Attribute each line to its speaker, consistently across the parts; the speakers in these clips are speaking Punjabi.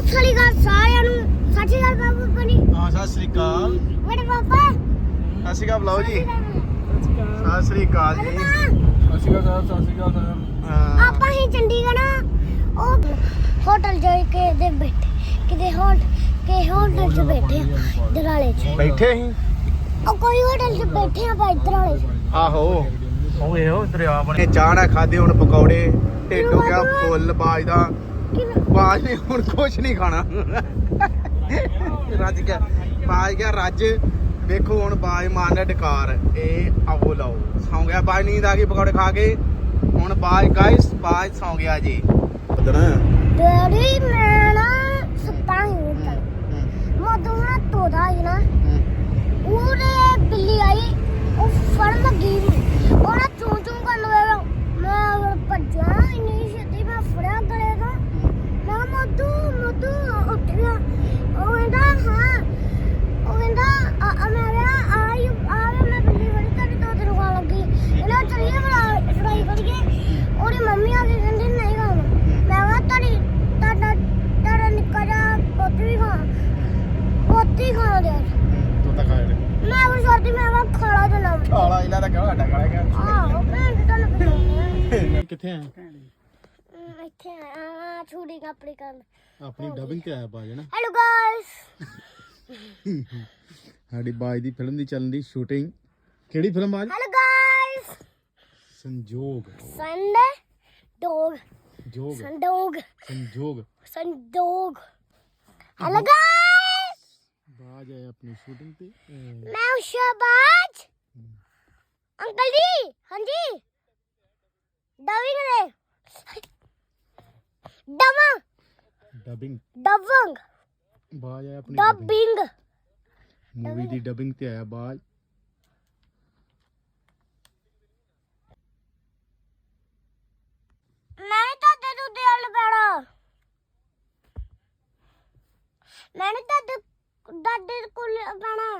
Speaker 1: ਸਤਿ ਸ੍ਰੀ ਅਕਾਲ ਸਾਰਿਆਂ ਨੂੰ। ਸਤਿ ਸ੍ਰੀ ਅਕਾਲ ਬਾਬੂ ਬਣੀ
Speaker 2: ਹਾਂ ਸਤਿ ਸ੍ਰੀ ਅਕਾਲ।
Speaker 1: ਮੇਰੇ ਪਾਪਾ
Speaker 2: ਸਤਿ ਸ੍ਰੀ ਅਕਾਲ ਬੁਲਾਓ ਜੀ। ਸਤਿ ਸ੍ਰੀ ਅਕਾਲ। ਜੀ।
Speaker 3: ਸਤਿ ਸ਼੍ਰੀ ਅਕਾਲ ਸਤਿ ਸ਼੍ਰੀ ਅਕਾਲ ਸਰ
Speaker 2: ਹਾਂ,
Speaker 1: ਆਪਾਂ ਹੀ ਚੰਡੀਗੜ੍ਹ ਉਹ ਹੋਟਲ ਜਾ ਕੇ ਦੇ ਬੈਠੇ ਕਿਤੇ ਹੋਟ ਕੇ ਹੋਟਲ 'ਚ ਬੈਠੇ ਆ ਦਰਾਲੇ 'ਚ।
Speaker 2: ਬੈਠੇ ਅਸੀਂ?
Speaker 1: ਉਹ ਕੋਈ ਹੋਟਲ 'ਚ ਬੈਠੇ ਆ ਭਾਈ ਦਰਾਲੇ 'ਚ।
Speaker 2: ਆਹੋ। ਉਹ ਇਹੋ ਦਰਿਆ ਬਣੇ ਚਾਹ ਨਾ ਖਾਦੇ ਹੁਣ ਪਕੌੜੇ ਢਿੱਡ ਗਿਆ ਫੁੱਲ ਬਾਜ ਦਾ
Speaker 1: ਕਿਵੇਂ
Speaker 2: ਬਾਜ ਨੇ ਹੁਣ ਕੁਛ ਨਹੀਂ ਖਾਣਾ। ਰੱਜ ਗਿਆ। ਬਾਜ ਗਿਆ ਰੱਜ। ਵੇਖੋ ਹੁਣ ਬਾਜ ਮਾਰਨਾ ਡਕਾਰ ਇਹ ਆਵੋ ਲਾਓ। ਸੌਂ ਗਿਆ। ਬਾਜ ਨੀਂਦ ਆ ਗਈ ਪਕੌੜੇ ਖਾ ਕੇ। ਹੁਣ ਬਾਜ ਗਾਇਸ ਬਾਜ ਸੌਂ ਗਿਆ ਜੀ। ਪਤਨਾ
Speaker 1: ਡੈਡੀ ਮੈਂ ਨਾ ਸੁੱਤਾ ਹੀ ਉੱਤਰ ਮਦੋਂ ਨਾ ਤੋਦਾ ਹੀ ਨਾ। ਉਹਦੇ ਬਿੱਲੀ ਆਈ। ਉਹ ਫੜ ਲੱਗੀ ਉਹ ਨਾ ਚੂੰ ਚੂੰ ਕਰਨ ਲੱਗਾ। ਮੈਂ ਫਿਰ ਭੱਜਾ ਇੰਨੀ ਛੇਤੀ। ਮੈਂ ਫੜਿਆ ਗਲੇ ਮੋਦੂ ਮੋਦੂ ਉੱਠ ਗਿਆ ਉਹ ਕਹਿੰਦਾ ਹਾਂ। ਉਹ ਕਹਿੰਦਾ ਆ ਆ ਮੈਂ ਕਿਹਾ ਆ ਯੂ ਆ ਵੇ ਮੈਂ ਬਿੱਲੀ ਫੜੀ ਤੇਰੀ ਦੋ ਤੈਨੂੰ ਖਾਣ ਲੱਗੀ। ਇਹਨਾਂ ਚੱਲੀਏ ਬੜਾ ਫੜਾਈ ਕਰੀਏ। ਉਹਦੀ ਮੰਮੀ ਆ ਕੇ ਕਹਿੰਦੀ ਨਹੀਂ ਖਾਣਾ। ਮੈਂ ਕਿਹਾ ਤੁਹਾਡੀ ਤੁਹਾਡਾ ਤੁਹਾਡਾ ਨਿੱਕਾ ਜਿਹਾ ਪੁੱਤ ਵੀ ਖਾ ਪੁੱਤ ਹੀ ਖਾਣਾ ਦੇ
Speaker 2: ਤੂੰ ਤਾਂ ਖਾਇਆ
Speaker 1: ਮੈਂ ਵੀ ਸਰਦੀ ਮੈਂ ਕਿਹਾ ਖਾਲਾ ਨਾ
Speaker 2: ਕਾਲਾ ਇਹਨਾਂ ਦਾ ਕਾਲਾ ਸਾਡਾ ਕਾਲਾ ਗਿਆ
Speaker 1: ਆਹੋ ਭੈਣ ਜੀ ਤੁਹਾਨੂੰ ਪਤਾ
Speaker 2: ਕਿੱਥੇ ਆ?
Speaker 1: ਇੱਥੇ ਆ ਛੁੜੀ ਕੱਪੜੇ ਕਰਨ।
Speaker 2: ਆਪਣੀ ਡਬਿੰਗ ਤੇ ਆਇਆ ਬਾਜ ਨਾ
Speaker 1: ਹੈਲੋ ਗਾਇਸ
Speaker 2: ਸਾਡੀ ਬਾਜ ਦੀ ਫਿਲਮ ਦੀ ਚੱਲਣ ਦੀ ਸ਼ੂਟਿੰਗ ਕਿਹੜੀ ਫਿਲਮ ਬਾਜ
Speaker 1: ਹੈਲੋ ਗਾਇਸ
Speaker 2: ਸੰਜੋਗ।
Speaker 1: ਸੰਡੇ ਡੌਗ
Speaker 2: ਜੋਗ
Speaker 1: ਸੰਡੋਗ
Speaker 2: ਸੰਜੋਗ।
Speaker 1: ਸੰਡੋਗ ਹੈਲੋ ਗਾਇਸ
Speaker 2: ਬਾਜ ਆਇਆ ਆਪਣੀ ਸ਼ੂਟਿੰਗ ਤੇ।
Speaker 1: ਮੈਂ ਸ਼ਾਬਾਜ ਅੰਕਲ ਜੀ! ਹਾਂਜੀ! ਡਵਿੰਗ ਦੇ ਡਵਾ
Speaker 2: ਡਬਿੰਗ
Speaker 1: ਡਵੰਗ
Speaker 2: ਬਾਜ ਆਇਆ ਆਪਣੀ
Speaker 1: ਡਬਿੰਗ
Speaker 2: ਮੂਵੀ ਦੀ ਡਬਿੰਗ ਤੇ ਆਇਆ ਬਾਜ
Speaker 1: ਮੈਂ ਤੁਹਾਡੇ ਤੋਂ ਦਿਲ ਪੈਣਾ ਮੈਂ ਨੀ ਤੁਹਾਡੇ ਦਾਦੇ ਕੋਲ ਪੈਣਾ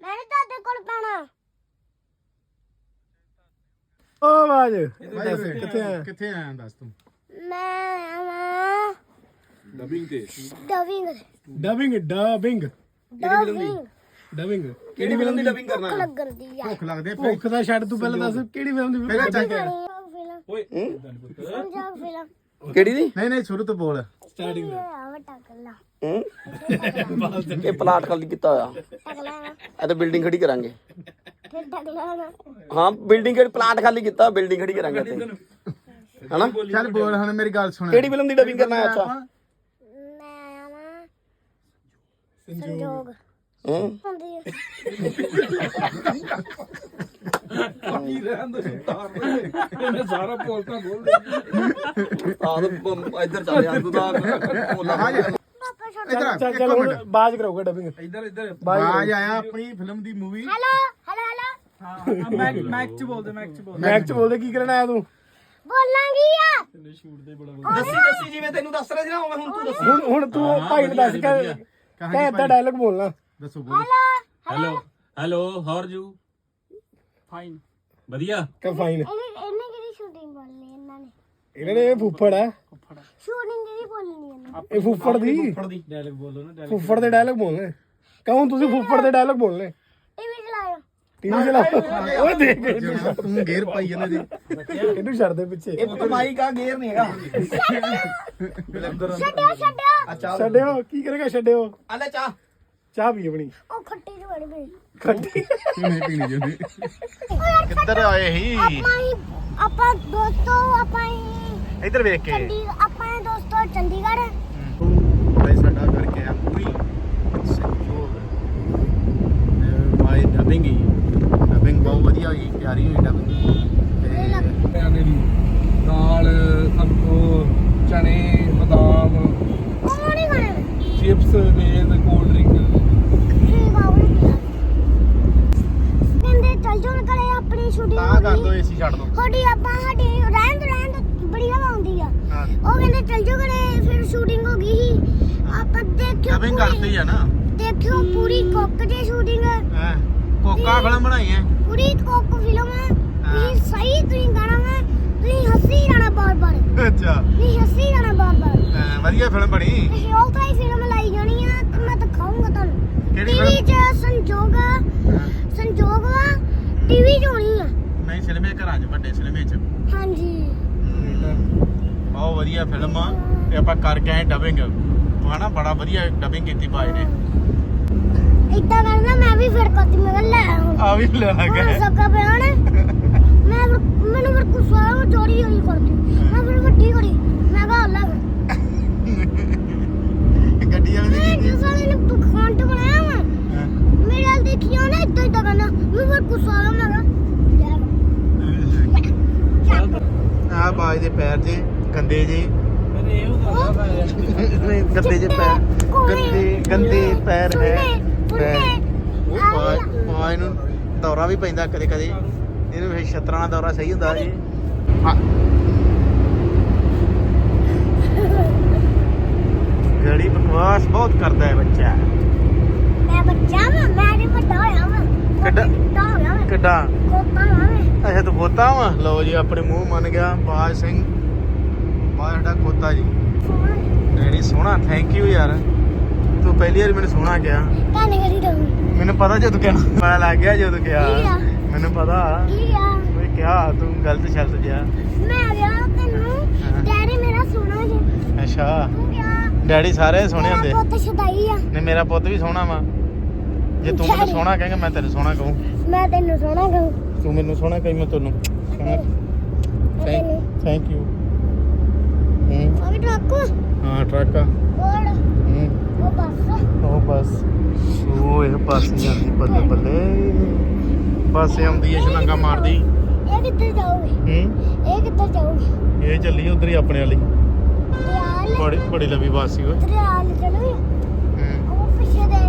Speaker 1: ਮੈਂ ਨੀ ਤੁਹਾਡੇ ਕੋਲ ਪੈਣਾ
Speaker 2: ਓ ਬਾਜ ਕਿੱਥੇ ਆ? ਕਿੱਥੇ ਆਇਆ ਦੱਸ ਤੂੰ?
Speaker 1: ਮੈਂ ਆਵਾਂ।
Speaker 3: ਡਬਿੰਗ ਤੇ।
Speaker 1: Dubbing
Speaker 2: dubbing dubbing
Speaker 1: dubbing
Speaker 2: dubbing
Speaker 3: ਕਿਹੜੀ ਫਿਲਮ ਦੀ ਡਬਿੰਗ
Speaker 1: ਭੁੱਖ ਲੱਗਣ ਦੀ ਆ।
Speaker 2: ਭੁੱਖ ਲੱਗਦੇ ਭੁੱਖ ਦਾ ਛੱਡ ਤੂੰ ਪਹਿਲਾਂ ਦੱਸ ਕਿਹੜੀ ਫਿਲਮ ਦੀ ਪਹਿਲਾਂ ਚੱਕ
Speaker 1: ਫਿਲਮ।
Speaker 3: ਓਏ
Speaker 1: ਪੰਜਾਬ ਫਿਲਮ।
Speaker 4: ਕਿਹੜੀ ਦੀ?
Speaker 2: ਨਹੀਂ ਨਹੀਂ ਸ਼ੁਰੂ ਤੋਂ ਬੋਲ।
Speaker 1: ਸਟਾਰਟਿੰਗ
Speaker 4: ਇਹ ਪਲਾਟ ਖਾਲੀ ਕੀਤਾ ਹੋਇਆ
Speaker 1: ਟਕਲਾ
Speaker 4: ਇਹ ਤਾਂ ਬਿਲਡਿੰਗ ਖੜੀ ਕਰਾਂਗੇ
Speaker 1: ਫਿਰ ਟਕਲਾ ਨਾ
Speaker 4: ਹਾਂ ਬਿਲਡਿੰਗ ਖੜੀ ਪਲਾਟ ਖਾਲੀ ਕੀਤਾ ਬਿਲਡਿੰਗ ਖੜੀ ਕਰਾਂਗੇ ਇੱਥੇ ਹਨਾ
Speaker 2: ਚੱਲ ਬੋਲ ਹੁਣ ਮੇਰੀ ਗੱਲ ਸੁਣ
Speaker 4: ਕਿਹੜੀ ਫਿਲਮ ਦੀ ਡਬਿੰਗ ਕਰਨਾ ਹੈ ਅੱਛਾ
Speaker 1: ਮੈਂ ਆਇਆ ਵਾਂ ਸੰਜੋਗ
Speaker 4: ਹੂੰ
Speaker 1: ਹੁੰਦੀ ਹੈ
Speaker 3: ਇਹਨੇ ਸਾਰਾ ਪੋਸਟਾ ਖੋਲ ਦੇ
Speaker 4: ਆਹ ਤਾਂ ਇੱਧਰ ਚੱਲ ਜਾ ਤੂੰ ਤਾਂ
Speaker 1: ਛੋਟਾ
Speaker 2: ਇਧਰ ਇੱਕ ਮਿੰਟ।
Speaker 5: ਬਾਜ ਕਰਾਉਗਾ ਡਬਿੰਗ
Speaker 3: ਇੱਧਰ ਇੱਧਰ।
Speaker 2: ਬਾਜ ਆਇਆ ਆਪਣੀ ਫਿਲਮ ਦੀ movie
Speaker 1: hello hello hello
Speaker 3: mic mic ਚ ਬੋਲਦੇ ਮੈਕ ਚ ਬੋਲ
Speaker 5: ਮੈਚ ਚ ਬੋਲਦੇ ਕੀ ਕਰਨ ਆਇਆ ਤੂੰ?
Speaker 1: ਬੋਲਾਂਗੀ ਆ।
Speaker 4: ਦੱਸੀ ਦੱਸੀ ਜਿਵੇਂ ਤੈਨੂੰ ਦੱਸ ਰਿਹਾ ਸੀ ਨਾ ਉਵੇਂ ਹੁਣ ਤੂੰ ਦੱਸ।
Speaker 5: ਹੁਣ ਹੁਣ ਤੂੰ ਭਾਈ ਨੂੰ ਦੱਸ ਕੇ ਕਹਿ ਏਦਾਂ ਡਾਇਲੌਗ ਬੋਲਣਾ।
Speaker 2: ਦੱਸੋ ਬੋਲ।
Speaker 3: Hello hello how are you fine ਵਧੀਆ?
Speaker 5: ਕਹ ਫਾਈਨ
Speaker 1: ਇਹਨੇ ਇਹਨੇ ਕਿਹਦੀ ਸ਼ੂਟਿੰਗ ਬੋਲਣੀ ਇਹਨਾਂ ਨੇ?
Speaker 5: ਇਹਨਾਂ ਨੇ ਇਹ ਫੁੱਫੜ ਹੈ।
Speaker 1: ਸ਼ੂਟਿੰਗ ਕਿਹਦੀ ਬੋਲਣੀ ਇਹਨਾਂ
Speaker 5: ਇਹ ਫੁੱਫੜ ਦੀ?
Speaker 3: ਦੀ। ਡਾਇਲੌਗ ਬੋਲੋ ਨਾ
Speaker 5: ਫੁੱਫੜ ਦੇ ਡਾਇਲੌਗ ਬੋਲਣੇ। ਕਹੂੰ ਤੁਸੀਂ ਫੁੱਫੜ ਦੇ ਡਾਇਲੌਗ ਬੋਲਣੇ?
Speaker 1: ਇਹ ਵੀ ਚਲਾਇਓ।
Speaker 5: ਟੀਵੀ ਚਲਾ। ਓਏ ਦੇਖ
Speaker 2: ਤੂੰ ਗੇਰ ਪਾਈ ਜਾਂਦੇ ਦੀ।
Speaker 5: ਇਹਨੂੰ ਛੱਡ ਦੇ ਪਿੱਛੇ।
Speaker 4: ਇਹ ਕਮਾਈ ਕਾ ਗੇਰ ਨਹੀਂ ਹੈਗਾ।
Speaker 1: ਛੱਡਿਓ ਛੱਡਿਓ।
Speaker 4: ਅੱਛਾ।
Speaker 5: ਛੱਡਿਓ ਕੀ ਕਰੇਗਾ ਛੱਡਿਓ?
Speaker 4: ਆ ਲੈ ਚਾਹ
Speaker 5: ਪੀ ਆਪਣੀ
Speaker 1: ਉਹ ਖੱਟੀ ਜਿਹੀ ਬਣੀ ਪਈ।
Speaker 5: ਖੱਟੀ।
Speaker 2: ਨਹੀਂ ਪੀਣੀ ਜਾਂਦੀ ਕਿੱਧਰ ਆਏ
Speaker 1: ਆਪਾਂ ਹੀ ਆਪਾਂ ਦੋਸਤੋ ਆਪਾਂ ਹੀ
Speaker 2: ਇੱਧਰ ਵੇਖ ਕੇ।
Speaker 1: ਚੰਡੀ ਆਪਾਂ ਹੀ ਦੋਸਤੋ ਚੰਡੀਗੜ੍ਹ।
Speaker 2: ਭਾਈ ਸਾਡਾ ਕਰਕੇ ਆ ਪੂਰੀ ਸੰਜੋਗ ਬਾਈ ਡਬਿੰਗ ਹੀ। ਡਬਿੰਗ ਬਹੁਤ ਵਧੀਆ ਹੋਈ ਪਿਆਰੀ ਹੋਈ ਡਬਿੰਗ ਤੇ
Speaker 3: ਨੇ ਦੀ ਦਾਲ ਸੰਤੋ ਚਨੇ ਬਦਾਮ
Speaker 1: ਉਹ ਨਹੀਂ ਖਾਣੇ?
Speaker 3: ਚਿਪਸ ਵੇਲ ਕੋਲਡ ਡਰਿੰਕ
Speaker 1: ਠੀਕ ਆ ਉਹ ਨਹੀਂ ਪੀਣਾ ਕਹਿੰਦੇ ਚੱਲ ਜਾਓ ਕਰੇ
Speaker 2: ਤਾਂ ਕਰ ਦੋ ਏਸੀ ਛੱਡ ਦੋ।
Speaker 1: ਸਾਡੀ ਆਪਾਂ ਸਾਡੀ ਰਹਿਣ ਤੋਂ ਬੜੀ ਹਵਾ ਆਉਂਦੀ ਆ।
Speaker 2: ਹਾਂ
Speaker 1: ਉਹ ਕਹਿੰਦੇ ਚੱਲ ਜਾਓ ਕਰੇ ਫਿਰ ਸ਼ੂਟਿੰਗ ਹੋ ਗਈ ਸੀ। ਆਪਾਂ ਦੇਖਿਓ
Speaker 2: ਕਰਦੇ ਹੀ ਆ ਨਾ।
Speaker 1: ਦੇਖਿਓ ਪੂਰੀ ਕੁੱਕ ਦੀ ਸ਼ੂਟਿੰਗ
Speaker 2: ਹਾਂ ਕੋਕਾ ਫਿਲਮ ਬਣਾਈ ਹੈ।
Speaker 1: ਪੂਰੀ ਕੁੱਕ ਫਿਲਮ ਹੈ ਤੁਸੀਂ ਸਹੀ ਤੁਸੀਂ ਗਾਣਾ ਵਾ। ਤੁਸੀਂ ਹੱਸੀ ਜਾਣਾ ਬਾਰ ਬਾਰ
Speaker 2: ਅੱਛਾ।
Speaker 1: ਤੁਸੀਂ ਹੱਸੀ ਜਾਣਾ ਬਾਰ ਬਾਰ
Speaker 2: ਐਂ ਵਧੀਆ ਫਿਲਮ ਬਣੀ।
Speaker 1: ਤੇ ਉਹ ਤਾਂ ਹੀ ਫਿਲਮ ਲਾਈ ਜਾਣੀ ਆ ਤੇ ਮੈਂ ਦਿਖਾਉਂਗਾ ਤੁਹਾਨੂੰ।
Speaker 2: ਕਿਹੜੀ
Speaker 1: ਟੀਵੀ 'ਚ ਸੰਜੋਗ ਆ। ਸੰਜੋਗ ਵਾ ਟੀਵੀ 'ਚ ਹੋਣੀ ਆ।
Speaker 2: ਨਹੀਂ ਸਿਨੇਮੇ ਘਰਾਂ 'ਚ ਵੱਡੇ ਸਿਨੇਮੇ 'ਚ।
Speaker 1: ਹਾਂਜੀ।
Speaker 2: ਬਹੁਤ ਵਧੀਆ ਫਿਲਮ ਆ। ਤੇ ਆਪਾਂ ਕਰਕੇ ਆਏ ਡਬਿੰਗ ਹਨਾ ਬੜਾ ਵਧੀਆ ਡਬਿੰਗ ਕੀਤੀ ਭਾਈ ਨੇ।
Speaker 1: ਇਦਾਂ ਕਰਨਾ ਮੈਂ ਵੀ ਫਿਰ ਕੱਤੀ ਮੈਂ ਲੈ ਹੁਣ
Speaker 2: ਆ ਵੀ ਲੈ
Speaker 1: ਹੁਣ
Speaker 2: ਗਏ।
Speaker 1: ਸੱਕਾ ਪਿਆ ਨੇ। ਮੈਂ ਫਿਰ- ਮੈਨੂੰ ਫਿਰ ਆਇਆ ਮੈਂ ਚੋਰੀ ਹੋਈ ਕਰਦੀ ਮੈਂ ਫਿਰ ਵੱਡੀ ਕਰੀ ਮੈਂ ਕਿਹਾ ਲੈ ਫਿਰ।
Speaker 2: ਗੱਡੀ ਵਾਲੇ
Speaker 1: ਮੈਂ
Speaker 2: ਦੀ
Speaker 1: ਜਿਸ ਵਾਲੇ ਨੇ ਪਖੰਡ ਬਣਾਇਆ ਵਾ। ਮੇਰੇ ਨਾਲ ਦੇਖੀ ਉਹਨੇ ਇਦਾਂ ਇਦਾਂ ਕਰਨਾ। ਮੈਂ ਫਿਰ ਗੁੱਸਾ ਆਇਆ ਮੈਂ ਕਿਹਾ ਲੈ ਚੱਕ
Speaker 2: ਆ ਬਾਜ ਦੇ ਪੈਰ ਜੇ ਗੰਦੇ ਜੇ। ਨਹੀਂ, ਗੰਦੇ ਜੇ ਪੈਰ। ਗੰਦੇ ਗੰਦੇ ਪੈਰ ਹੈ। ਪੈਰ। ਉਹ ਬਾਜ ਬਾਜ ਨੂੰ ਦੌਰਾ ਵੀ ਪੈਂਦਾ ਕਦੇ ਕਦੇ ਇਹਨੂੰ ਫਿਰ ਛਤਰਾਂ ਦਾ ਦੌਰਾ ਸਹੀ ਹੁੰਦਾ ਜੀ। ਗੜੀ ਬਕਵਾਸ ਬਹੁਤ ਕਰਦਾ ਹੈ ਬੱਚਾ।
Speaker 1: ਮੈਂ ਬੱਚਾ ਮੈਂ ਨਹੀਂ ਵੱਡਾ ਹੋਇਆ ਵਾਂ।
Speaker 2: ਕਿੱਡਾ? ਕਿੱਡਾ
Speaker 1: ਮੈਂ
Speaker 2: ਅੱਛਾ ਤੂੰ ਖੋਤਾ ਵਾ? ਲਓ ਜੀ ਆਪਣੇ ਮੂੰਹ ਮੰਨ ਗਿਆ ਬਾਜ ਸਿੰਘ। ਬਾਜ ਸਾਡਾ ਖੋਤਾ ਜੀ। ਡੈਡੀ ਸੋਹਣਾ ਥੈਂਕ ਯੂ ਯਾਰ। ਤੂੰ ਪਹਿਲੀ ਵਾਰ ਮੈਨੂੰ ਸੋਹਣਾ ਕਿਹਾ।
Speaker 1: ਕਰੀ
Speaker 2: ਮੈਨੂੰ ਪਤਾ ਜਦੋਂ ਕਿਹਾ। ਪਤਾ ਲੱਗ ਗਿਆ ਜਦੋਂ ਕਿਹਾ? ਮੈਨੂੰ ਪਤਾ।
Speaker 1: ਕੀ ਆ?
Speaker 2: ਓਏ ਕਿਹਾ ਤੂੰ ਗਲਤ ਸ਼ਬਦ ਜਿਹਾ।
Speaker 1: ਮੈਂ ਤੈਨੂੰ ਡੈਡੀ ਮੇਰਾ ਸੋਹਣਾ ਜੇ।
Speaker 2: ਅੱਛਾ।
Speaker 1: ਤੂੰ
Speaker 2: ਡੈਡੀ ਸਾਰੇ ਸੋਹਣੇ ਹੁੰਦੇ।
Speaker 1: ਪੁੱਤ ਛਦਾਈ ਆ।
Speaker 2: ਨੇ ਮੇਰਾ ਪੁੱਤ ਵੀ ਸੋਹਣਾ ਵਾ। ਜੇ ਤੂੰ ਮੈਨੂੰ ਸੋਹਣਾ ਕਹੇਂਗਾ ਮੈਂ ਤੈਨੂੰ ਸੋਹਣਾ ਕਹੂੰ।
Speaker 1: ਮੈਂ ਤੈਨੂੰ ਸੋਹਣਾ ਕਹੂੰ।
Speaker 2: ਤੂੰ ਮੈਨੂੰ ਸੋਹਣਾ ਕਹੀਂ ਮੈਂ ਤੈਨੂੰ। ਥੈਂਕ ਯੂ ਹੂੰ।
Speaker 1: ਆ ਵੀ ਟਰੱਕ
Speaker 2: ਹਾਂ ਟਰੱਕ ਆ। ਹੂੰ।
Speaker 1: ਉਹ ਬੱਸ
Speaker 2: ਉਹ ਬੱਸ। ਉਹ ਇਹ ਬੱਸ ਜਾਂਦੀ ਬੱਲੇ ਬੱਲੇ। ਬੱਸ ਆਉਂਦੀ ਹੈ ਛਲੰਗਾ ਮਾਰਦੀ।
Speaker 1: ਇਹ ਕਿੱਧਰ ਜਾਊਗੀ?
Speaker 2: ਹੂੰ।
Speaker 1: ਇਹ ਕਿੱਧਰ ਜਾਊਗੀ?
Speaker 2: ਇਹ ਚੱਲੀ ਉਧਰ ਹੀ ਆਪਣੇ ਵਾਲੀ। ਬੜੀ ਬੜੀ ਲੰਬੀ ਬੱਸ ਓਏ।
Speaker 1: ਦਰਿਆਲ ਚਲੋ
Speaker 2: ਹੂੰ
Speaker 1: ਉਹ ਪਿੱਛੇ ਦੇ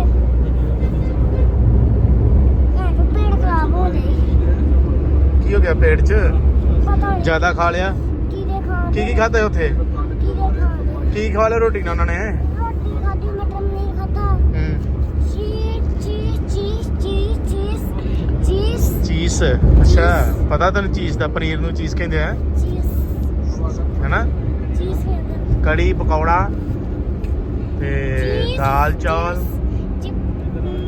Speaker 1: ਇਹ ਤਾਂ ਪੇੜ ਖਰਾਬ ਹੋ ਗਈ
Speaker 2: ਕੀ ਹੋ ਗਿਆ ਪੇਟ 'ਚ?
Speaker 1: ਪਤਾ ਨਹੀਂ।
Speaker 2: ਜ਼ਿਆਦਾ ਖਾ ਲਿਆ?
Speaker 1: ਕੀ
Speaker 2: ਕੀ ਕੀ ਖਾਧਾ ਉੱਥੇ?
Speaker 1: ਕੀ
Speaker 2: ਖਾ ਲਿਆ ਰੋਟੀ ਨਾਲ ਉਹਨਾਂ ਨੇ?
Speaker 1: ਰੋਟੀ ਖਾਦੀ ਮਟਰ ਨਹੀਂ ਖਾਦਾ
Speaker 2: ਹੂੰ।
Speaker 1: ਚੀਜ਼ ਚੀਜ਼ ਚੀਜ਼ ਚੀਜ਼ ਚੀਜ਼ ਚੀਜ਼।
Speaker 2: ਚੀਜ਼। ਅੱਛਾ ਪਤਾ ਤੈਨੂੰ ਚੀਜ਼ ਦਾ ਪਨੀਰ ਨੂੰ ਚੀਜ਼ ਕਹਿੰਦੇ ਆ?
Speaker 1: ਚੀਜ਼।
Speaker 2: ਹੈਨਾ?
Speaker 1: ਚੀਜ਼ ਕਹਿੰਦੇ
Speaker 2: ਕੜੀ ਪਕੌੜਾ ਤੇ ਦਾਲ ਚੌਲ।
Speaker 1: Chip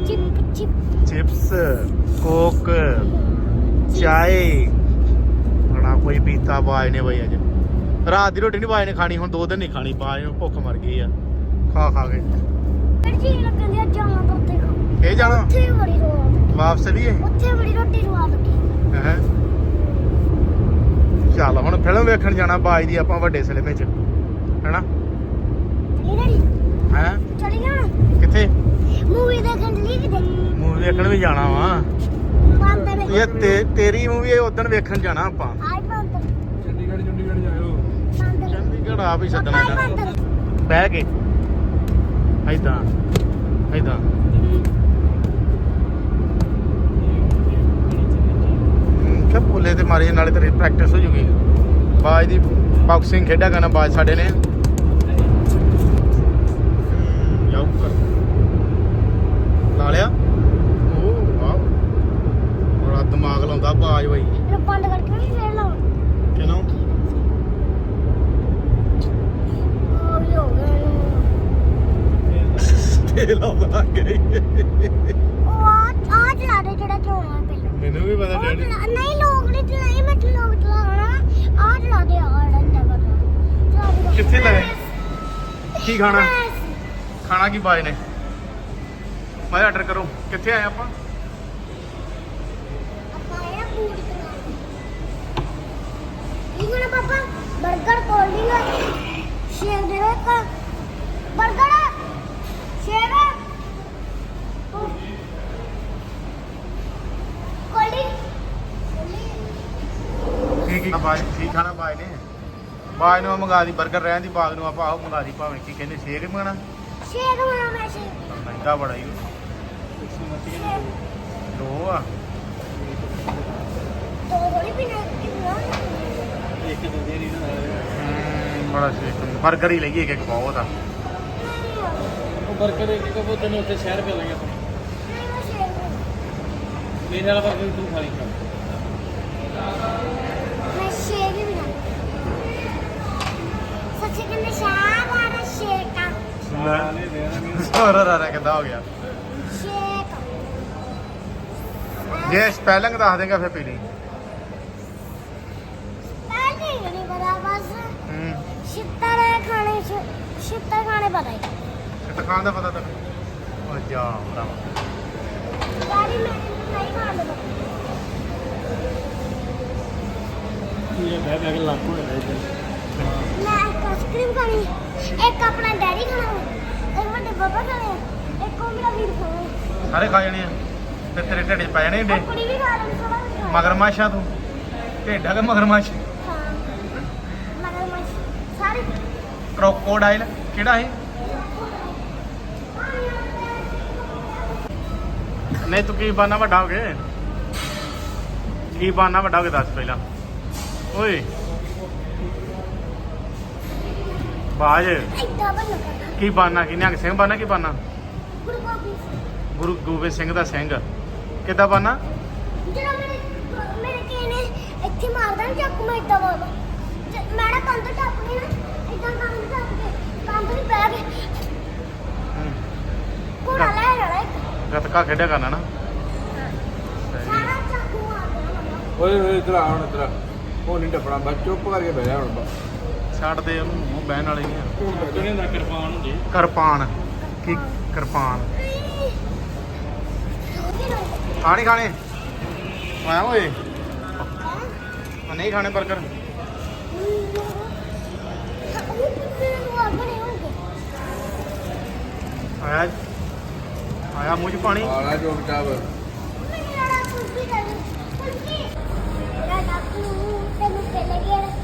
Speaker 1: chip chip
Speaker 2: chips Coke. ਚਾਏ। ਬੜਾ ਕੋਈ ਪੀਤਾ ਬਾਜ ਨੇ ਬਈ ਅੱਜ। ਰਾਤ ਦੀ ਰੋਟੀ ਨਹੀਂ ਬਾਜ ਨੇ ਖਾਣੀ ਹੁਣ ਦੋ ਦਿਨ ਨਹੀਂ ਖਾਣੀ ਬਾਜ ਨੂੰ ਭੁੱਖ ਮਰ ਗਈ ਆ। ਖਾ ਖਾ ਕੇ।
Speaker 1: ਫਿਰ ਜੀ ਲੱਗਣ ਦੀ ਜਾਵਾਂ ਤਾਂ ਉੱਥੇ। ਖਾ
Speaker 2: ਇਹ ਜਾਣਾ?
Speaker 1: ਉੱਥੇ ਬੜੀ ਰੋਆ
Speaker 2: ਵਾਪਸ ਲਈਏ
Speaker 1: ਉੱਥੇ ਬੜੀ ਰੋਟੀ ਰੋਆ ਲੱਗੀ।
Speaker 2: ਹੈਂ? ਚੱਲ ਹੁਣ ਫਿਲਮ ਵੇਖਣ ਜਾਣਾ ਬਾਜ ਦੀ ਆਪਾਂ ਵੱਡੇ ਸਿਨੇਮੇ 'ਚ। ਹੈਨਾ ਹੈਂ?
Speaker 1: ਚਲੀ ਜਾਣਾ
Speaker 2: ਕਿੱਥੇ?
Speaker 1: ਮੂਵੀ ਦੇਖਣ ਲਈ ਕਿਤੇ?
Speaker 2: ਮੂਵੀ ਵੇਖਣ ਵੀ ਜਾਣਾ ਵਾ।
Speaker 1: ਬਾਂਦਰ
Speaker 2: ਇਹ ਤੇ ਤੇਰੀ ਮੂਵੀ ਉਦੋਂ ਵੇਖਣ ਜਾਣਾ ਆਪਾਂ।
Speaker 1: ਬਾਂਦਰ
Speaker 3: ਚੰਡੀਗੜ੍ਹ ਚੰਡੀਗੜ੍ਹ ਜਾਇਓ।
Speaker 1: ਬਾਂਦਰ
Speaker 2: ਚੰਡੀਗੜ੍ਹ ਆਪ ਹੀ ਛੱਡਣਾ
Speaker 1: ਆਈ
Speaker 2: ਇਹਨਾਂ
Speaker 1: ਬਾਂਦਰ
Speaker 2: ਬਹਿ ਕੇ। ਐਦਾਂ ਐਦਾਂ ਕਿ ਤੇ ਮਾਰੀ ਨਾਲੇ ਤੇਰੀ ਪ੍ਰੈਕਟਿਸ ਹੋ ਜੂਗੀ। ਬਾਜ ਦੀ ਬਾਕਸਿੰਗ ਖੇਡਿਆ ਕਰਨਾ ਬਾਜ ਸਾਡੇ ਨੇ। ਹਮ, ਜਾਓ ਕਰ ਲਾ ਲਿਆ ਓ ਵਾਓ ਬੜਾ ਲਾਉਂਦਾ ਬਾਜ ਬਈ।
Speaker 1: ਬੰਦ ਕਰਕੇ ਵੀ ਫੇਰ ਲਾਉਂ
Speaker 2: ਕਿਨੋਂ
Speaker 1: ਉਹ ਵੀ ਹੋ ਗਿਆ ਇਹਨੂੰ।
Speaker 2: ਤੇ ਲਾਉਂਦਾ ਗਈ
Speaker 1: ਉਹ ਆ ਆ ਚਲਾ ਦੇ ਜਿਹੜਾ ਚਲਾਉਣਾ ਪਹਿਲਾਂ।
Speaker 2: ਮੈਨੂੰ ਵੀ ਪਤਾ
Speaker 1: ਉਹ
Speaker 2: ਡੈਡੀ
Speaker 1: ਚਲਾ ਨਹੀਂ ਲੋਕ ਨਹੀਂ ਚਲਾਈ ਮੈਂ ਲੋਕ ਚਲਾਉਣਾ। ਆ ਚਲਾ ਦੇ ਆ ਡੰਡਾ ਕਰਨਾ। ਚਲਾ ਦੇ।
Speaker 2: ਕਿੱਥੇ ਲਏ ਕੀ ਖਾਣਾ? ਖਾਣਾ ਕੀ ਬਾਜ ਨੇ? ਮੈਂ ਆਰਡਰ ਕਰੋ। ਕਿੱਥੇ ਆਏ ਆਪਾਂ?
Speaker 1: కూడా పాప burger cold drink shake drink burger shake cold drink
Speaker 2: ਕੀ ਖਾਣਾ ਬਾਈ ਨੇ? ਬਾਜ ਨੂੰ ਮੰਗਾ ਦੀ ਬਰਗਰ ਰਹਿਣ ਦੀ ਬਾਗ ਨੂੰ ਆਪਾਂ ਆਹ ਮੰਗਾ ਦੀ ਭਾਵੇਂ ਕੀ ਕਹਿੰਦੇ ਸੇਰ ਮੰਗਣਾ।
Speaker 1: ਸ਼ੇਕ ਮੰਗਣਾ ਮੈਂ ਸ਼ੇਕ
Speaker 2: ਮਹਿੰਗਾ ਬੜਾ ਹੀ। ਲੋ ਆ।
Speaker 1: ਦੋ ਥੋੜੀ ਪੀਣਾ
Speaker 3: ਇੱਕ ਨਾ।
Speaker 2: ਬੜਾ ਸ਼ੇਕ 버ਗਰ ਹੀ ਲਈਏ ਕਿ ਬਹੁਤ ਆ।
Speaker 3: ਉਹ ਬਰਕਰ ਇੱਕ ਕਬੋ ਤੈਨੂੰ ਉੱਥੇ ਸ਼ਹਿਰ ਪੇ ਲਾਂਗੇ ਆਪਾਂ
Speaker 1: ਨਹੀਂ ਮੈਂ ਸ਼ੇਕ ਬਣਾ
Speaker 3: ਮੇਰੇ ਵਾਲਾ ਬਰਕਰ ਤੂੰ ਖਾ ਲਈ।
Speaker 1: ਮੈਂ ਸ਼ੇਕ ਹੀ ਬਣਾ ਸੱਚੀ ਕਹਿੰਦੇ ਸ਼ਾਹ ਵਾਲਾ ਸ਼ੇਕ
Speaker 2: ਹੋਰ ਹੋਰ ਹੋਰ ਕਿੱਦਾਂ ਹੋ ਗਿਆ?
Speaker 1: ਸ਼ੇਕ
Speaker 2: ਜੇ ਸਪੈਲਿੰਗ ਦੱਸ ਦੇਗਾ ਫਿਰ ਪੀ ਲਈ
Speaker 1: ਪਹਿਲੇ ਨਹੀਂ ਪਤਾ ਬਸ
Speaker 2: ਹੂੰ
Speaker 1: ਛਿੱਤਰ ਖਾਣੇ ਚ ਛਿੱਤਰ ਖਾਣੇ ਪਤਾ ਹੈ।
Speaker 2: ਦੁਕਾਨ ਦਾ ਪਤਾ ਤੈਨੂੰ? ਉਹ ਜਾ ਭਰਾ
Speaker 1: ਗਾੜੀ ਮੈਂ ਨਹੀਂ ਖਾਣ ਦਾ
Speaker 3: ਇਹ ਬਹਿ ਬਹਿ ਕੇ ਲੱਕ ਹੋ ਰਿਹਾ ਇੱਧਰ?
Speaker 1: ਮੈਂ ਇੱਕ ਆਈਸਕ੍ਰੀਮ ਖਾਣੀ ਇੱਕ ਆਪਣਾ ਡੈਡੀ ਖਾਣਾ ਇੱਕ ਵੱਡੇ ਪਾਪਾ ਖਾਣੇ ਇੱਕ ਉਹ ਮੇਰਾ ਵੀਰ ਖਾਣਾ
Speaker 2: ਸਾਰੇ ਖਾ ਜਾਣੇ ਆ? ਤੇ ਤੇਰੇ ਢਿੱਡ 'ਚ ਪੈ ਜਾਣੇ ਏਡੇ
Speaker 1: ਕੁੜੀ ਵੀ ਖਾ ਲੈਣੀ ਥੋੜਾ ਵੀ ਖਾ
Speaker 2: ਮਗਰਮੱਛ ਆ ਤੂੰ? ਢਿੱਡਾ ਕੇ ਮਗਰਮੱਛ
Speaker 1: ਹਾਂ ਮਗਰ ਮੈਂ ਸਾਰੇ
Speaker 2: ਕ੍ਰੋਕੋਡਾਈਲ ਕਿਹੜਾ ਹੈ ਨਹੀਂ, ਤੂੰ ਕੀ ਬਾਨਾ ਵੱਡਾ ਹੋ ਗਏ ਕੀ ਬਾਨਾ ਵੱਡਾ ਹੋ ਕੇ ਦੱਸ ਪਹਿਲਾਂ। ਓਏ। ਬਾਜ। ਕੀ ਬਾਨਾ ਕੀ ਨਿਹੰਗ ਸਿੰਘ ਬਾਨਾ ਕੀ ਬਾਨਾ
Speaker 1: ਗੁਰੂ ਗੋਬਿੰਦ ਸਿੰਘ
Speaker 2: ਦਾ ਸਿੰਘ। ਕਿੱਦਾਂ ਬਾਨਾ
Speaker 1: ਜਿਹੜਾ ਮੇਰੇ ਮੇਰੇ ਕਿਸੇ ਇੱਥੇ ਮਾਰਦਾ ਨਾ ਚਾਕੂ, ਮੈਂ ਇੱਦਾਂ ਮਾਰਦਾ ਮੈਂ ਨਾ ਕੰਧ ਟੱਪ ਨਾ ਬਹਿ ਘੋੜਾ ਲੈ ਜਾਣਾ ਇੱਕ।
Speaker 2: ਗੱਤਕਾ ਖੇਡਿਆ ਕਰਨਾ ਨਾ।
Speaker 1: ਸਾਰਾ ਚਾਕੂ ਮਾਰ ਦੇਣਾ ਮੈਨੂੰ
Speaker 5: ਓਏ ਓਏ ਇਧਰ ਆ ਹੁਣ ਇਧਰ ਉਹ ਨਹੀਂ ਟੱਪਣਾ ਬਸ ਚੁੱਪ ਕਰਕੇ ਬਹਿ ਜਾ ਹੁਣ ਬਸ।
Speaker 2: ਛੱਡ ਦੇ ਉਹਨੂੰ ਮੂੰਹ ਬਹਿਣ ਵਾਲੀ ਆ।
Speaker 3: ਕਿਹਨੇ ਦਾ ਕਿਰਪਾਨ ਹੁੰਦੀ?
Speaker 2: ਕਿਰਪਾਨ। ਕੀ ਕਿਰਪਾਨ? ਖਾਣੇ ਖਾਣੇ? ਆਇਆ ਓਏ? ਆ ਨਹੀਂ ਖਾਣੇ 버ਗਰ ਆਇਆ ਆਇਆ ਮੂੰਹ ਚ ਪਾਣੀ?
Speaker 5: ਆਲਾ ਚੋਕ ਚਾਬ
Speaker 1: ਤੈਨੂੰ ਪਹਿਲੇ ਗਿਆ।